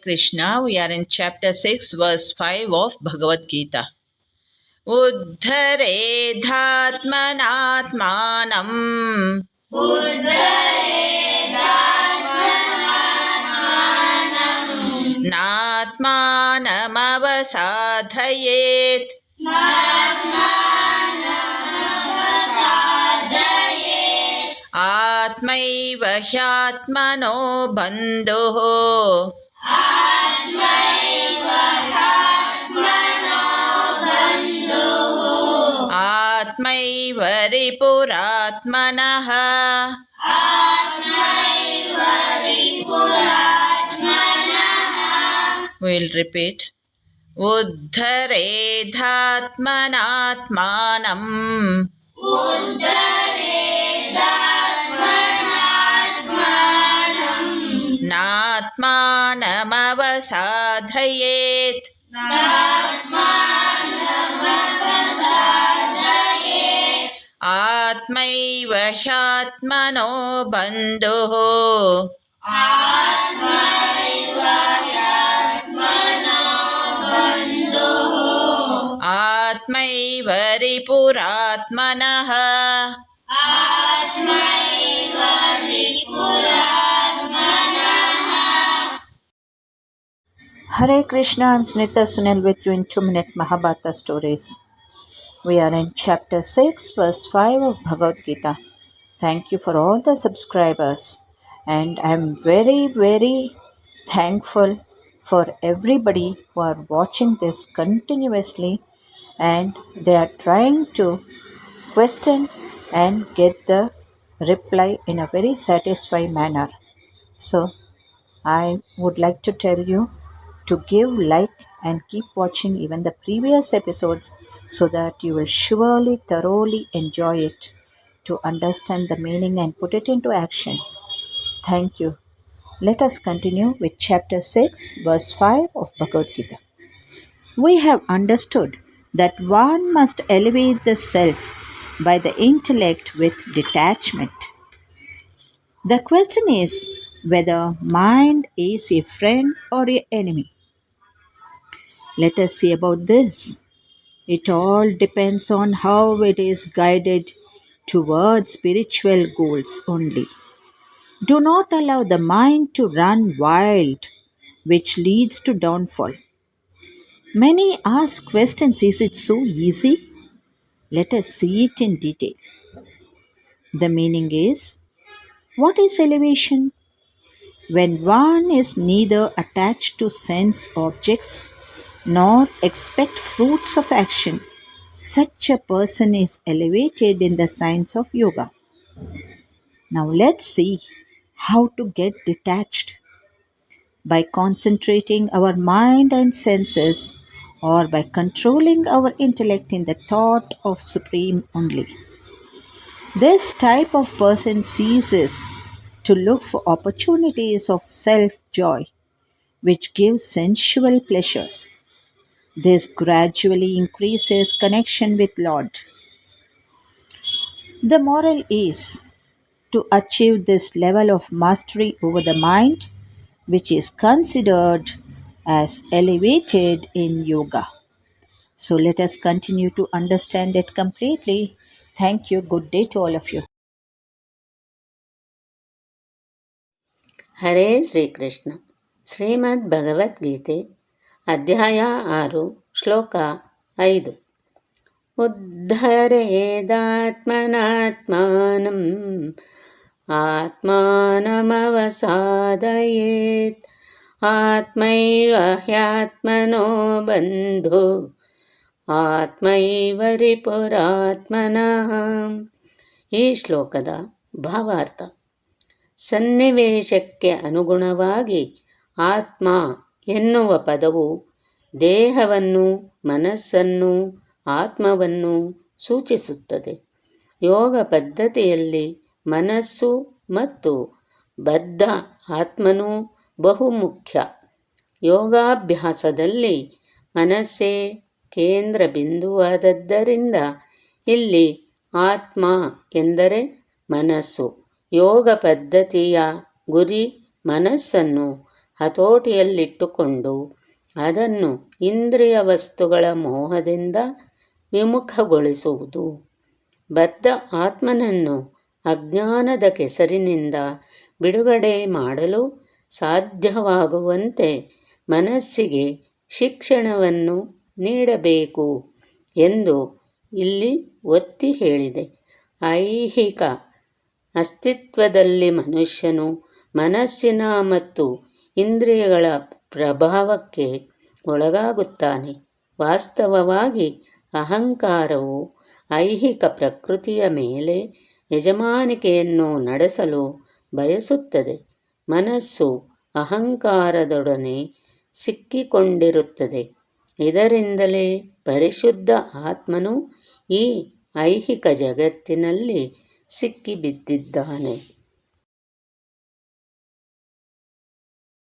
Krishna, we are in chapter 6, verse 5 of Bhagavad Gita. उद्धरेधात्मनात्मानम् नात्मानमवसाधयेत् आत्मैव ह्यात्मनो बन्धुः आत्मैव रिपुरात्मनः We'll repeat. उद्धरेधात्मनात्मानम् नात्मानमवसाधयेत् आत्मैव ह्यात्मनो बन्धुः आत्मैव रिपुरात्मनः Hare Krishna, I'm Sunita Sunil with you in 2 Minute Mahabharata Stories. We are in chapter 6, verse 5 of Bhagavad Gita. Thank you for all the subscribers, and I'm very, very thankful for everybody who are watching this continuously and they are trying to question and get the reply in a very satisfying manner. So, I would like to tell you to give like and keep watching even the previous episodes so that you will surely thoroughly enjoy it to understand the meaning and put it into action. Thank you. Let us continue with chapter 6, verse 5 of Bhagavad Gita. We have understood that one must elevate the self by the intellect with detachment. The question is whether mind is a friend or a enemy. Let us see about this. It all depends on how it is guided towards spiritual goals only. Do not allow the mind to run wild, which leads to downfall. Many ask questions Is it so easy? Let us see it in detail. The meaning is What is elevation? When one is neither attached to sense objects nor expect fruits of action, such a person is elevated in the science of yoga. Now let's see how to get detached. By concentrating our mind and senses, or by controlling our intellect in the thought of Supreme only. This type of person ceases to look for opportunities of self joy, which give sensual pleasures. This gradually increases connection with Lord. The moral is to achieve this level of mastery over the mind, which is considered as elevated in yoga. So let us continue to understand it completely. Thank you. Good day to all of you. ಹರೇ ಶ್ರೀಕೃಷ್ಣ ಶ್ರೀಮದ್ ಭಗವದ್ಗೀತೆ ಅಧ್ಯಾಯ ಆರು ಶ್ಲೋಕ ಐದು ಉದ್ಧರೇದಾತ್ಮನಾತ್ಮಾನಂ ಆತ್ಮಾನಮವಸಾದಯೇತ್ ಆತ್ಮೈವ ಹ್ಯಾತ್ಮನೋ ಬಂಧು ಆತ್ಮೈವ ರಿಪುರಾತ್ಮನಃ ಈ ಶ್ಲೋಕದ ಭಾವಾರ್ಥ ಸನ್ನಿವೇಶಕ್ಕೆ ಅನುಗುಣವಾಗಿ ಆತ್ಮ ಎನ್ನುವ ಪದವು ದೇಹವನ್ನು, ಮನಸ್ಸನ್ನು, ಆತ್ಮವನ್ನು ಸೂಚಿಸುತ್ತದೆ. ಯೋಗ ಪದ್ಧತಿಯಲ್ಲಿ ಮನಸ್ಸು ಮತ್ತು ಬದ್ಧ ಆತ್ಮನೂ ಬಹುಮುಖ್ಯ. ಯೋಗಾಭ್ಯಾಸದಲ್ಲಿ ಮನಸ್ಸೇ ಕೇಂದ್ರ ಬಿಂದುವಾದದ್ದರಿಂದ ಇಲ್ಲಿ ಆತ್ಮ ಎಂದರೆ ಮನಸ್ಸು. ಯೋಗ ಪದ್ಧತಿಯ ಗುರಿ ಮನಸ್ಸನ್ನು ಹತೋಟಿಯಲ್ಲಿಟ್ಟುಕೊಂಡು ಅದನ್ನು ಇಂದ್ರಿಯ ವಸ್ತುಗಳ ಮೋಹದಿಂದ ವಿಮುಖಗೊಳಿಸುವುದು. ಬದ್ಧ ಆತ್ಮನನ್ನು ಅಜ್ಞಾನದ ಕೆಸರಿನಿಂದ ಬಿಡುಗಡೆ ಮಾಡಲು ಸಾಧ್ಯವಾಗುವಂತೆ ಮನಸ್ಸಿಗೆ ಶಿಕ್ಷಣವನ್ನು ನೀಡಬೇಕು ಎಂದು ಇಲ್ಲಿ ಒತ್ತಿ ಹೇಳಿದೆ. ಐಹಿಕ ಅಸ್ತಿತ್ವದಲ್ಲಿ ಮನುಷ್ಯನು ಮನಸ್ಸಿನ ಮತ್ತು ಇಂದ್ರಿಯಗಳ ಪ್ರಭಾವಕ್ಕೆ ಒಳಗಾಗುತ್ತಾನೆ. ವಾಸ್ತವವಾಗಿ ಅಹಂಕಾರವು ಐಹಿಕ ಪ್ರಕೃತಿಯ ಮೇಲೆ ಯಜಮಾನಿಕೆಯನ್ನು ನಡೆಸಲು ಬಯಸುತ್ತದೆ. ಮನಸ್ಸು ಅಹಂಕಾರದೊಡನೆ ಸಿಕ್ಕಿಕೊಂಡಿರುತ್ತದೆ. ಇದರಿಂದಲೇ ಪರಿಶುದ್ಧ ಆತ್ಮನು ಈ ಐಹಿಕ ಜಗತ್ತಿನಲ್ಲಿ ಸಿಕ್ಕಿಬಿದ್ದಿದ್ದಾನೆ.